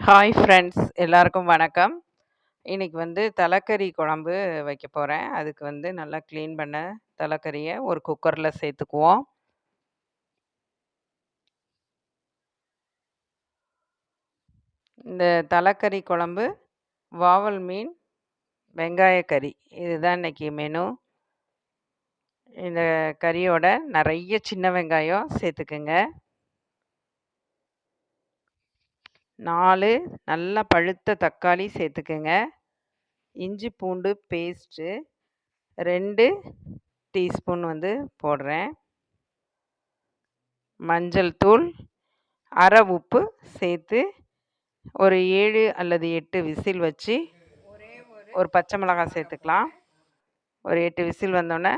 Hi friends எல்லாருக்கும் வணக்கம். இன்னைக்கு வந்து தலைக்கறி குழம்பு வைக்க போகிறேன் அதுக்கு வந்து நல்லா க்ளீன் பண்ண தலைக்கறியை ஒரு குக்கரில் சேர்த்துக்குவோம். இந்த தலைக்கறி குழம்பு வாவல் மீன் வெங்காய கறி இதுதான் இன்னைக்கு மெனு இந்த கறியோட நிறைய சின்ன வெங்காயம் சேர்த்துக்குங்க நாலு நல்லா பழுத்த தக்காளி சேர்த்துக்குங்க இஞ்சி பூண்டு பேஸ்ட்டு ரெண்டு டீஸ்பூன் வந்து போடுறேன். மஞ்சள் தூள் அரை உப்பு சேர்த்து ஒரு ஏழு அல்லது எட்டு விசில் வச்சு ஒரு பச்சை மிளகாய் சேர்த்துக்கலாம் ஒரு எட்டு விசில் வந்தோடனே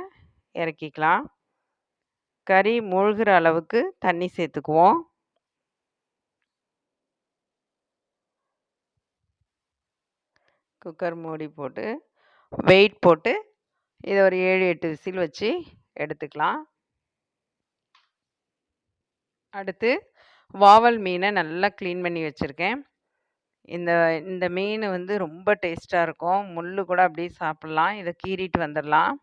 இறக்கிக்கலாம். கறி மூழ்கிற அளவுக்கு தண்ணி சேர்த்துக்குவோம். குக்கர் மூடி போட்டு வெயிட் போட்டு இதை ஒரு ஏழு எட்டு விசில் வச்சு எடுத்துக்கலாம். அடுத்து வாவல் மீனை நல்லா க்ளீன் பண்ணி வச்சுருக்கேன். இந்த இந்த மீன் வந்து ரொம்ப டேஸ்ட்டாக இருக்கும். முள் கூட அப்படியே சாப்பிட்லாம். இதை கீறிட்டு வந்துடலாம்.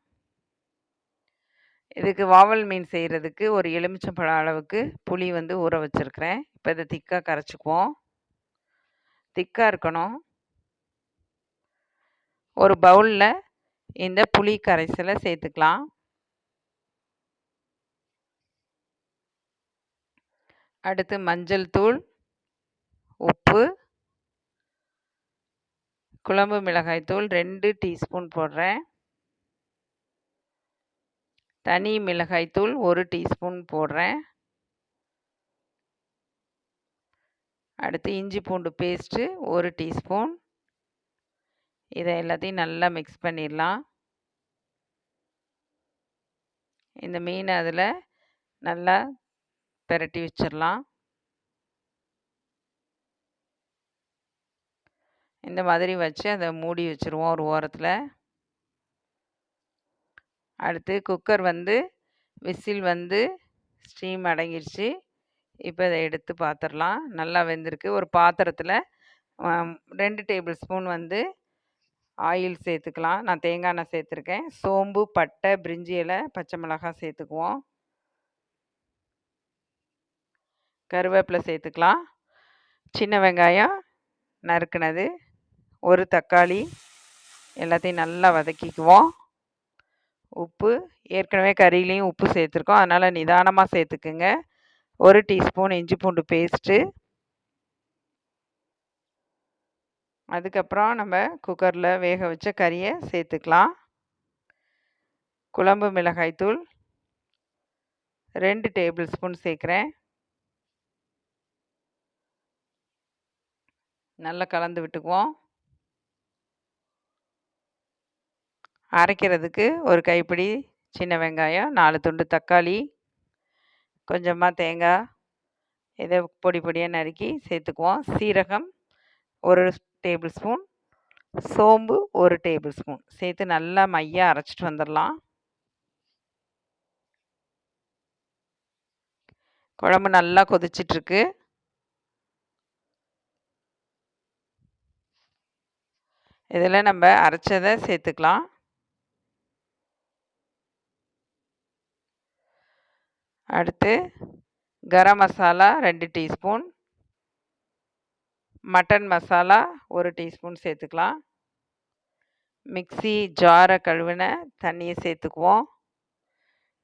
இதுக்கு வாவல் மீன் செய்கிறதுக்கு ஒரு எலுமிச்சம்பழம் அளவுக்கு புளி வந்து ஊற வச்சுருக்கிறேன். இப்போ இதை திக்காக கரைச்சிக்குவோம். திக்காக இருக்கணும். ஒரு பவுலில் இந்த புளி கரைசலை சேர்த்துக்கலாம். அடுத்து மஞ்சள் தூள் உப்பு குழம்பு மிளகாய்த்தூள் ரெண்டு டீஸ்பூன் போடுறேன். தனி மிளகாய்த்தூள் ஒரு டீஸ்பூன் போடுறேன். அடுத்து இஞ்சி பூண்டு பேஸ்ட்டு ஒரு டீஸ்பூன். இதை எல்லாத்தையும் நல்லா மிக்ஸ் பண்ணிடலாம். இந்த மீன் அதில் நல்லா பெரட்டி வச்சிடலாம். இந்த மாதிரி வச்சு அதை மூடி வச்சுருவோம் ஒரு ஓரத்தில். அடுத்து குக்கர் வந்து விசில் வந்து ஸ்டீம் அடங்கிடுச்சு இப்போ இதை எடுத்து பார்த்துடலாம் நல்லா வெந்திருக்கு. ஒரு பாத்திரத்தில் ரெண்டு டேபிள் ஸ்பூன் வந்து ஆயில் சேர்த்துக்கலாம். நான் தேங்காய் எண்ணெய் சேர்த்துருக்கேன். சோம்பு பட்டை பிரிஞ்சி இலை பச்சை மிளகாய் சேர்த்துக்குவோம். கருவேப்பிலை சேர்த்துக்கலாம். சின்ன வெங்காயம் நறுக்குனது. ஒரு தக்காளி. எல்லாத்தையும் நல்லா வதக்கிக்குவோம். உப்பு ஏற்கனவே கறியிலையும் உப்பு சேர்த்துருக்கோம். அதனால் நிதானமாக சேர்த்துக்குங்க. ஒரு டீஸ்பூன் இஞ்சி பூண்டு பேஸ்ட்டு. அதுக்கப்புறம் நம்ம குக்கரில் வேக வச்ச கறியை சேர்த்துக்கலாம். குழம்பு மிளகாய்த்தூள் ரெண்டு டேபிள் ஸ்பூன் சேர்க்குறேன். நல்லா கலந்து விட்டுக்குவோம். அரைக்கிறதுக்கு ஒரு கைப்பிடி சின்ன வெங்காயம் நாலு துண்டு தக்காளி கொஞ்சமாக தேங்காய் இதை பொடி பொடியாக நறுக்கி சேர்த்துக்குவோம். சீரகம் ஒரு டேபிள் ஸ்பூன் சோம்பு ஒரு டேபிள் ஸ்பூன். சேர்த்து நல்லா மையாக அரைச்சிட்டு வந்துடலாம். குழம்பு நல்லா கொதிச்சிட்ருக்கு. இதில் நம்ம அரைச்சதை சேர்த்துக்கலாம். அடுத்து கரம் மசாலா ரெண்டு டீஸ்பூன். மட்டன் மசாலா ஒரு டீஸ்பூன் சேர்த்துக்கலாம். மிக்சி ஜாரை கழுவின தண்ணியை சேர்த்துக்குவோம்.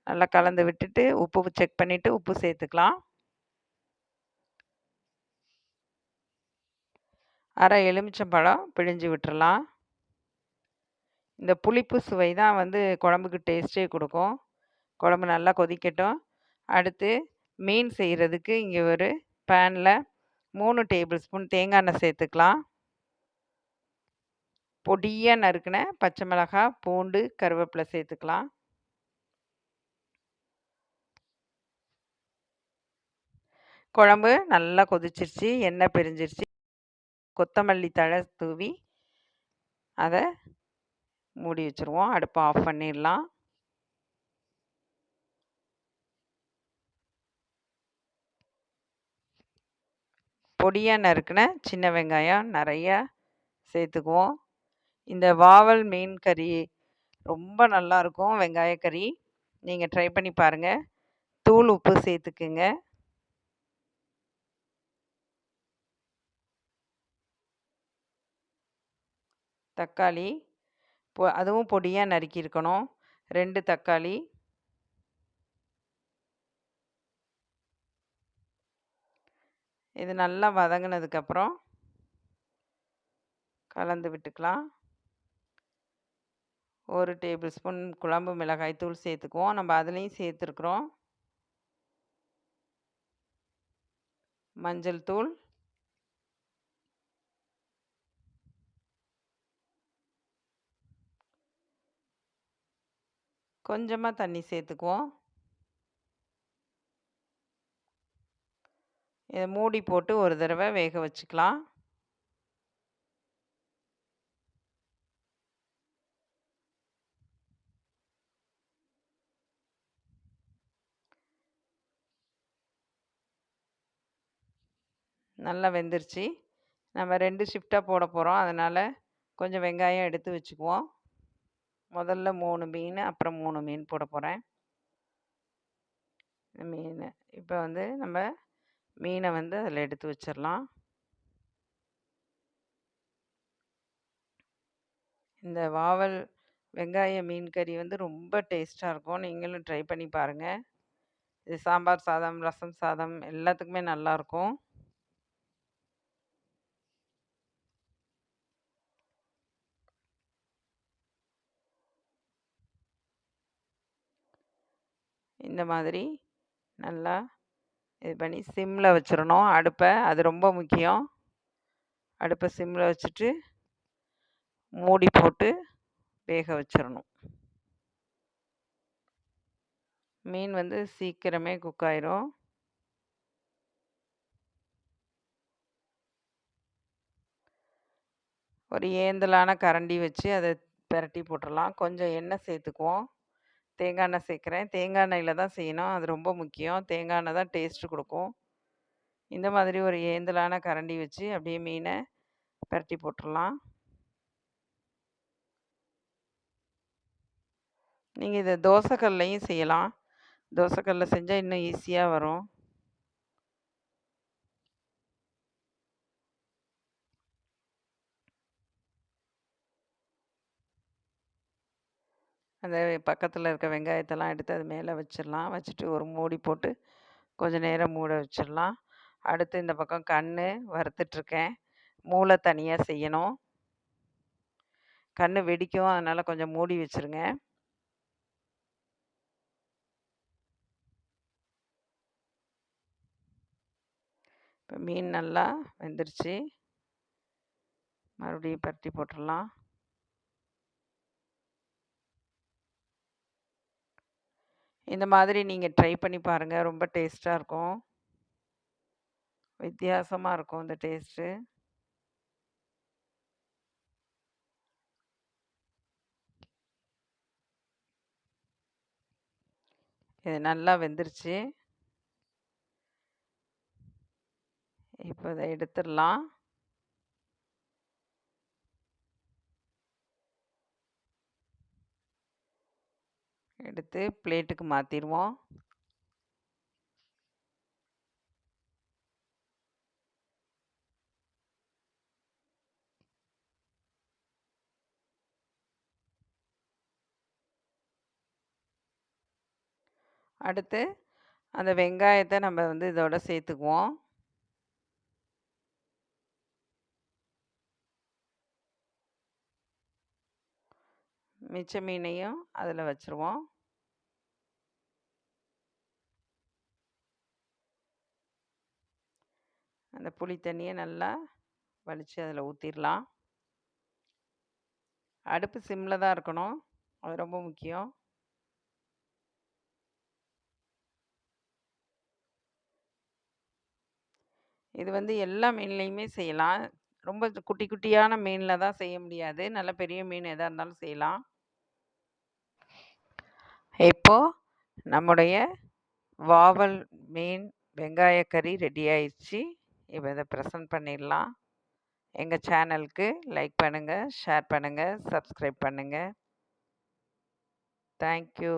நல்லா கலந்து விட்டுட்டு உப்பு செக் பண்ணிவிட்டு உப்பு சேர்த்துக்கலாம். அரை எலுமிச்சம்பழம் பிழிஞ்சு விட்டுறலாம். இந்த புளிப்பு சுவை தான் வந்து குழம்புக்கு டேஸ்ட்டே கொடுக்கும். குழம்பு நல்லா கொதிக்கட்டும். அடுத்து மீன் செய்கிறதுக்கு இங்கே ஒரு பேனில் மூணு டேபிள் ஸ்பூன் தேங்காய் எண்ணெய் சேர்த்துக்கலாம். பொடியாக நறுக்கின பச்சை மிளகாய் பூண்டு கருவேப்பிலை சேர்த்துக்கலாம். குழம்பு நல்லா கொதிச்சிருச்சு எண்ணெய் பிரிஞ்சிருச்சு. கொத்தமல்லி தழை தூவி அதை மூடி வச்சுருவோம். அடுப்பை ஆஃப் பண்ணிடலாம். பொடியாக நறுக்கின சின்ன வெங்காயம் நிறையா சேர்த்துக்குவோம் இந்த வாவல் மீன் கறி ரொம்ப நல்லாயிருக்கும் வெங்காய கறி. நீங்கள் ட்ரை பண்ணி பாருங்கள் தூள் உப்பு சேர்த்துக்குங்க தக்காளி பொ அதுவும் பொடியாக நறுக்கியிருக்கணும் ரெண்டு தக்காளி. இது நல்லா வதங்கினதுக்கப்புறம் கலந்து விட்டுக்கலாம். ஒரு டேபிள் ஸ்பூன் குழம்பு மிளகாய் தூள் சேர்த்துக்குவோம். நம்ம அதுலேயும் சேர்த்துருக்குறோம். மஞ்சள் தூள். கொஞ்சமாக தண்ணி சேர்த்துக்குவோம். இதை மூடி போட்டு ஒரு தடவை வேக வச்சுக்கலாம். நல்லா வெந்துருச்சு. நம்ம ரெண்டு ஷிஃப்டாக போட போகிறோம் அதனால் கொஞ்சம் வெங்காயம் எடுத்து வச்சுக்குவோம். முதல்ல மூணு மீன் அப்புறம் மூணு மீன் போட போகிறேன் மீன் இப்போ வந்து நம்ம மீனை வந்து அதில் எடுத்து வச்சிடலாம் இந்த வாவல் வெங்காய மீன் கறி வந்து ரொம்ப டேஸ்ட்டாக இருக்கும். நீங்களும் ட்ரை பண்ணி பாருங்கள் இது சாம்பார் சாதம் ரசம் சாதம் எல்லாத்துக்குமே நல்லாயிருக்கும் இந்த மாதிரி நல்லா இது பண்ணி சிம்மில் வச்சிடணும் அடுப்பை அது ரொம்ப முக்கியம். அடுப்பை சிம்மில் வச்சுட்டு மூடி போட்டு வேக வச்சிடணும் மீன் வந்து சீக்கிரமே குக் ஆயிரும். ஒரு ஏந்தலான கரண்டி வச்சு அதை பிரட்டி போட்டுடலாம் கொஞ்சம் எண்ணெய் சேர்த்துக்குவோம். தேங்காய் எண்ணெய் சேர்க்குறேன். தேங்காய் எண்ணெயில் தான் செய்யணும். அது ரொம்ப முக்கியம். தேங்காய் எண்ணெய் தான் டேஸ்ட்டு கொடுக்கும். இந்த மாதிரி ஒரு ஏந்தலான கரண்டி வச்சு அப்படியே மீனை பிரட்டி போட்டுடலாம். நீங்கள் இதை தோசைக்கல்லையும் செய்யலாம். தோசைக்கல்ல செஞ்சால் இன்னும் ஈஸியாக வரும். அந்த பக்கத்தில் இருக்க வெங்காயத்தெல்லாம் எடுத்து அது மேலே வச்சிடலாம். வச்சுட்டு ஒரு மூடி போட்டு கொஞ்சம் நேரம் மூட வச்சிடலாம். அடுத்து இந்த பக்கம் கண் வறுத்துட்ருக்கேன். மூளை தனியாக செய்யணும். கண் வெடிக்கும். அதனால் கொஞ்சம் மூடி வச்சுருங்க. இப்போ மீன் நல்லா வெந்துருச்சு. மறுபடியும் பரட்டி போட்டுடலாம். இந்த மாதிரி நீங்கள் ட்ரை பண்ணி பாருங்கள் ரொம்ப டேஸ்ட்டாக இருக்கும். வித்தியாசமாக இருக்கும் இந்த டேஸ்ட்டு. இது நல்லா வெந்துருச்சு. இப்போ இதை எடுத்துடலாம். எடுத்து பிளேட்டுக்கு மாற்றிடுவோம் அடுத்து அந்த வெங்காயத்தை நம்ம வந்து இதோட சேர்த்துக்குவோம். மிச்ச மீனையும் அதில் வச்சுருவோம். அந்த புளி தண்ணியை நல்லா வலித்து அதில் ஊற்றிடலாம் அடுப்பு சிம்மில் தான் இருக்கணும். அது ரொம்ப முக்கியம். இது வந்து எல்லா மீன்லேயுமே செய்யலாம். ரொம்ப குட்டி குட்டியான மீனில் தான் செய்ய முடியாது. நல்ல பெரிய மீன் எதாக இருந்தாலும் செய்யலாம். இப்போது நம்முடைய வாவல் மீன் வெங்காய கறி ரெடி ஆயிடுச்சு இப்போ இதை ப்ரெசென்ட் பண்ணிடலாம். எங்கள் சேனலுக்கு லைக் பண்ணுங்கள் ஷேர் பண்ணுங்கள் சப்ஸ்கிரைப் பண்ணுங்கள் தேங்க்யூ